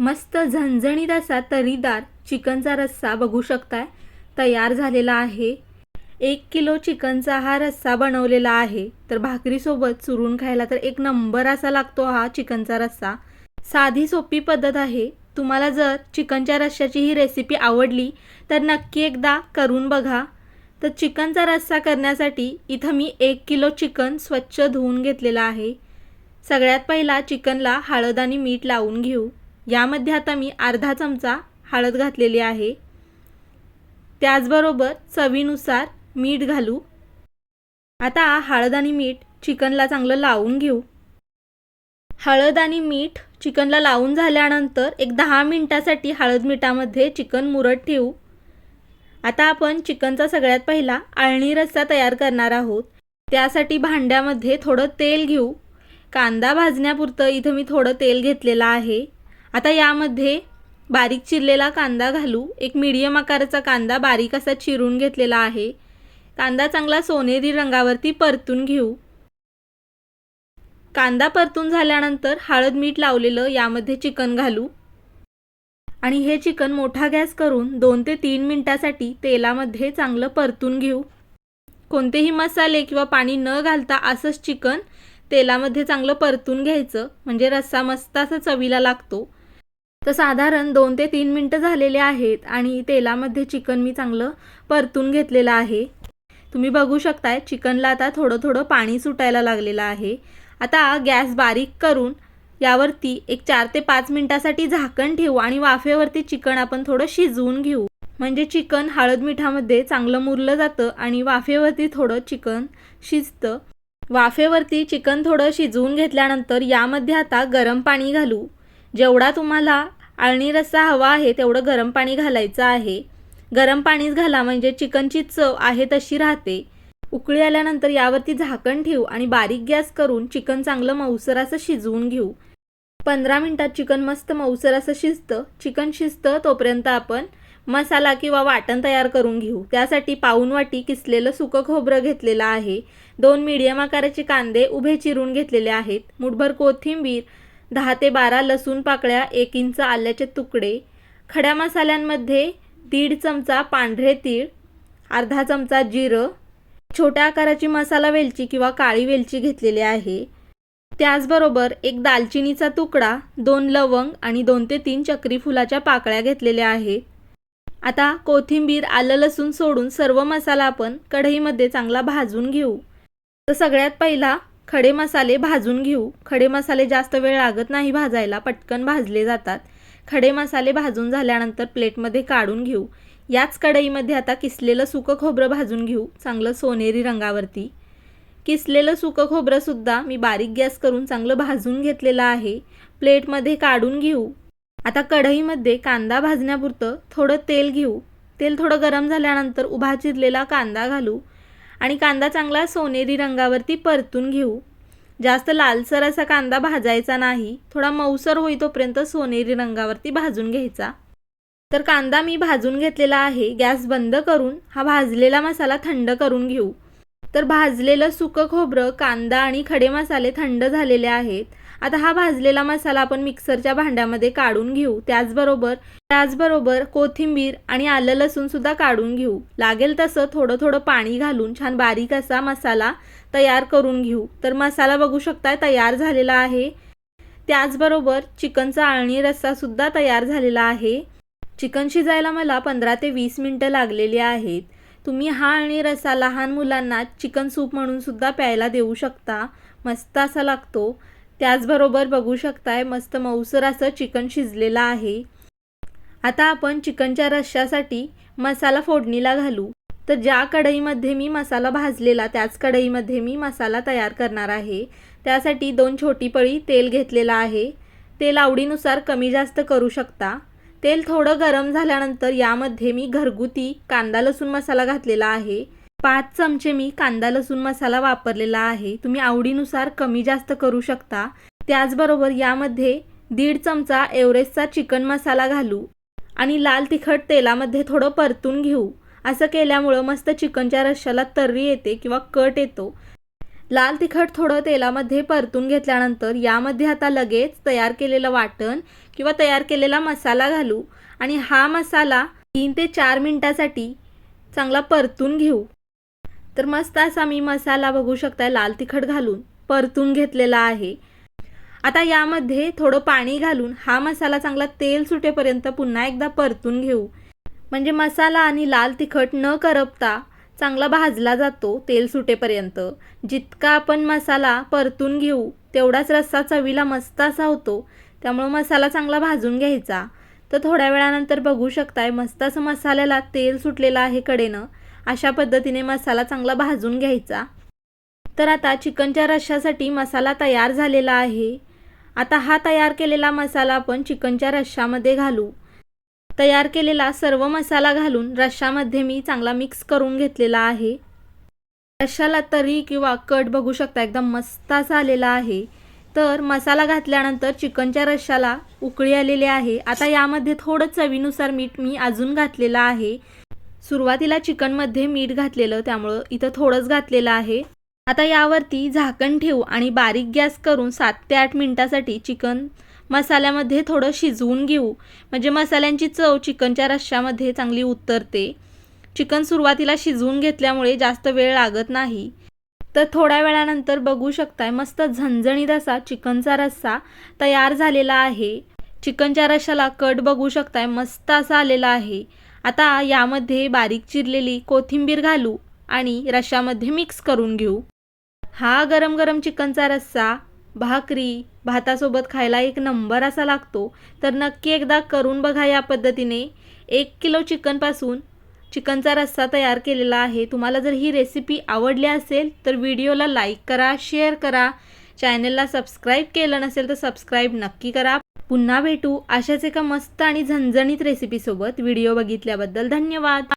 मस्त झणझणीत असा तरीदार चिकनचा रस्सा बघू शकताय. तयार झालेला आहे. एक किलो चिकनचा हा रस्सा बनवलेला आहे. तर भाकरीसोबत चुरून खायला तर एक नंबर असा लागतो हा चिकनचा रस्सा. साधी सोपी पद्धत आहे. तुम्हाला जर चिकनच्या रश्श्याची ही रेसिपी आवडली तर नक्की एकदा करून बघा. तर चिकनचा रस्सा करण्यासाठी इथं मी एक किलो चिकन स्वच्छ धुवून घेतलेलं आहे. सगळ्यात पहिला चिकनला हळद आणि मीठ लावून घेऊ. यामध्ये आता मी अर्धा चमचा हळद घातलेली आहे. त्याचबरोबर चवीनुसार मीठ घालू. आता हळद आणि मीठ चिकनला चांगलं लावून घेऊ. हळद आणि मीठ चिकनला लावून झाल्यानंतर एक दहा मिनटासाठी हळद मिठामध्ये चिकन मुरत ठेवू. आता आपण चिकनचा सगळ्यात पहिला आळणी रस्सा तयार करणार आहोत. त्यासाठी भांड्यामध्ये थोडं तेल घेऊ. कांदा भाजण्यापुरतं इथं मी थोडं तेल घेतलेलं आहे. आता यामध्ये बारीक चिरलेला कांदा घालू. एक मीडियम आकाराचा कांदा बारीक असा चिरून घेतलेला आहे. कांदा चांगला सोनेरी रंगावरती परतून घेऊ. कांदा परतून झाल्यानंतर हळद मीठ लावलेलं यामध्ये चिकन घालू. आणि हे चिकन मोठा गॅस करून दोन ते तीन मिनटासाठी तेलामध्ये चांगलं परतून घेऊ. कोणतेही मसाले किंवा पाणी न घालता असंच चिकन तेलामध्ये चांगलं परतून घ्यायचं. म्हणजे रस्सा मस्त असा चवीला लागतो. तर साधारण दोन ते तीन मिनटं झालेले आहेत आणि तेलामध्ये चिकन मी चांगलं परतून घेतलेलं आहे. तुम्ही बघू शकताय चिकनला आता थोडं थोडं पाणी सुटायला लागलेलं आहे. आता गॅस बारीक करून यावरती एक चार ते पाच मिनटासाठी झाकण ठेवू आणि वाफेवरती चिकन आपण थोडं शिजवून घेऊ. म्हणजे चिकन हळद मिठामध्ये चांगलं मुरलं जातं आणि वाफेवरती थोडं चिकन शिजतं. वाफेवरती चिकन थोडं शिजवून घेतल्यानंतर यामध्ये आता गरम पाणी घालू. जेवढा तुम्हाला आळणी रस्सा हवा आहे तेवढं गरम पाणी घालायचं आहे. गरम पाणीच घाला म्हणजे चिकनची चव आहे तशी राहते. उकळी आल्यानंतर यावरती झाकण ठेवू आणि बारीक गॅस करून चिकन चांगलं मऊसर असं शिजवून घेऊ. पंधरा मिनटात चिकन मस्त मऊसर असं शिजतं. चिकन शिजतं तोपर्यंत आपण मसाला किंवा वाटण तयार करून घेऊ. त्यासाठी पाऊन वाटी किसलेलं सुकं खोबरं घेतलेलं आहे. दोन मिडियम आकाराचे कांदे उभे चिरून घेतलेले आहेत. मुठभर कोथिंबीर दहा ते बारा लसूण पाकळ्या एक इंच आल्याचे तुकडे खड्या मसाल्यांमध्ये दीड चमचा पांढरे तीळ अर्धा चमचा जिरं छोट्या आकाराची मसाला वेलची किंवा काळी वेलची घेतलेली आहे. त्याचबरोबर एक दालचिनीचा तुकडा दोन लवंग आणि दोन ते तीन चक्री फुलाच्या पाकळ्या घेतलेल्या आहेत आता कोथिंबीर आलं लसूण सोडून सर्व मसाला आपण कढईमध्ये चांगला भाजून घेऊ. तर सगळ्यात पहिला खडे मसाले भाजून घेऊ. खडे मसाले जास्त वेळ लागत नाही भाजायला पटकन भाजले जातात. खडे मसाले भाजून झाल्यानंतर प्लेटमध्ये काढून घेऊ. याच कढईमध्ये आता किसलेलं सुकं खोबरं भाजून घेऊ चांगलं सोनेरी रंगावरती. किसलेलं सुकं खोबरंसुद्धा मी बारीक गॅस करून चांगलं भाजून घेतलेलं आहे. प्लेटमध्ये काढून घेऊ. आता कढईमध्ये कांदा भाजण्यापुरतं थोडं तेल घेऊ. तेल थोडं गरम झाल्यानंतर उभा चिरलेला कांदा घालू. आणि कांदा चांगला सोनेरी रंगावरती परतून घेऊ. जास्त लालसर असा कांदा भाजायचा नाही. थोडा मऊसर होई तोपर्यंत सोनेरी रंगावरती भाजून घ्यायचा. तर कांदा मी भाजून घेतलेला आहे. गॅस बंद करून हा भाजलेला मसाला थंड करून घेऊ. तर भाजलेलं सुकं खोबरं कांदा आणि खडे मसाले थंड झालेले आहेत. आता हा भाजलेला मसाला आपण मिक्सरच्या भांड्यामध्ये काढून घेऊ. त्याचबरोबर त्याचबरोबर कोथिंबीर आणि आलं लसूण सुद्धा काढून घेऊ. लागेल तसं थोडं थोडं पाणी घालून छान बारीक असा मसाला तयार करून घेऊ. तर मसाला बघू शकताय तयार झालेला आहे. त्याचबरोबर चिकनचा आळणी रस्सासुद्धा तयार झालेला आहे. चिकन शिजायला मला पंधरा ते वीस मिनटं लागलेली आहेत. तुम्ही हा आणि रस्सा लहान मुलांना चिकन सूप म्हणून सुद्धा प्यायला देऊ शकता. मस्त असा लागतो. त्याचबरोबर बघू शकताय मस्त मऊसर असं चिकन शिजलेलं आहे. आता आपण चिकनच्या रश्श्यासाठी मसाला फोडणीला घालू. तर ज्या कढईमध्ये मी मसाला भाजलेला त्याच कढईमध्ये मी मसाला तयार करणार आहे. त्यासाठी दोन छोटी पळी तेल घेतलेलं आहे. तेल आवडीनुसार कमी जास्त करू शकता. तेल थोडं गरम झाल्यानंतर यामध्ये मी घरगुती कांदा लसूण मसाला घातलेला आहे. पाच चमचे मी कांदा लसूण मसाला वापरलेला आहे. तुम्ही आवडीनुसार कमी जास्त करू शकता. त्याचबरोबर यामध्ये दीड चमचा एव्हरेस्टचा चिकन मसाला घालू आणि लाल तिखट तेलामध्ये थोडं परतून घेऊ. असं केल्यामुळं मस्त चिकनच्या रश्श्याला तर्री येते किंवा कट येतो. लाल तिखट थोडं तेलामध्ये परतून घेतल्यानंतर यामध्ये आता लगेच तयार केलेलं वाटण किंवा तयार केलेला मसाला घालू आणि हा मसाला तीन ते चार मिनटासाठी चांगला परतून घेऊ. तर मस्त असा मी मसाला बघू शकताय लाल तिखट घालून परतून घेतलेला आहे. आता यामध्ये थोडं पाणी घालून हा मसाला चांगला तेल सुटेपर्यंत पुन्हा एकदा परतून घेऊ. म्हणजे मसाला आणि लाल तिखट न करपता चांगला भाजला जातो तेल सुटेपर्यंत. जितका आपण मसाला परतून घेऊ तेवढाच रस्सा चवीला मस्त असा होतो. त्यामुळं मसाला चांगला भाजून घ्यायचा. तर थोड्या वेळानंतर बघू शकताय मस्त असं मसाल्याला तेल सुटलेलं आहे कडेनं. अशा पद्धतीने मसाला चांगला भाजून घ्यायचा. तर आता चिकनच्या रश्श्यासाठी मसाला तयार झालेला आहे. आता हा तयार केलेला मसाला आपण चिकनच्या रश्श्यामध्ये घालू. तयार केलेला सर्व मसाला घालून रश्श्यामध्ये मी चांगला मिक्स करून घेतलेला आहे. रश्शाला तरी किंवा कट बघू शकता एकदम मस्त असा आलेला आहे. तर मसाला घातल्यानंतर चिकनच्या रश्शाला उकळी आलेली आहे. आता यामध्ये थोडं चवीनुसार मीठ मी अजून घातलेलं आहे. सुरुवातीला चिकनमध्ये मीठ घातलेलं त्यामुळं इथं थोडंच घातलेलं आहे. आता यावरती झाकण ठेवू आणि बारीक गॅस करून सात ते आठ मिनटासाठी चिकन मसाल्यामध्ये थोडं शिजवून घेऊ. म्हणजे मसाल्यांची चव चिकनच्या रश्श्यामध्ये चांगली उतरते. चिकन सुरुवातीला शिजवून घेतल्यामुळे जास्त वेळ लागत नाही. तर थोड्या वेळानंतर बघू शकताय मस्त झणझणीत असा चिकनचा रस्सा तयार झालेला आहे. चिकनच्या रश्शाला कट बघू शकताय मस्त असा आलेला आहे. आता यामध्ये बारीक चिरलेली कोथिंबीर घालू आणि रश्शामध्ये मिक्स करून घेऊ. हा गरम गरम चिकनचा रस्सा भाकरी भातासोबत खायला एक नंबर असा लागतो. तर नक्की एकदा करून बघा या पद्धतीने. एक किलो चिकनपासून चिकनचा रस्सा तयार केलेला आहे. तुम्हाला जर ही रेसिपी आवडली असेल तर व्हिडिओला लाईक करा शेअर करा. चॅनलला सबस्क्राईब केलं नसेल तर सबस्क्राईब नक्की करा. पुन्हा भेटू अशाच एका मस्त आणि झणझणीत रेसिपीसोबत व्हिडिओ बघितल्याबद्दल धन्यवाद.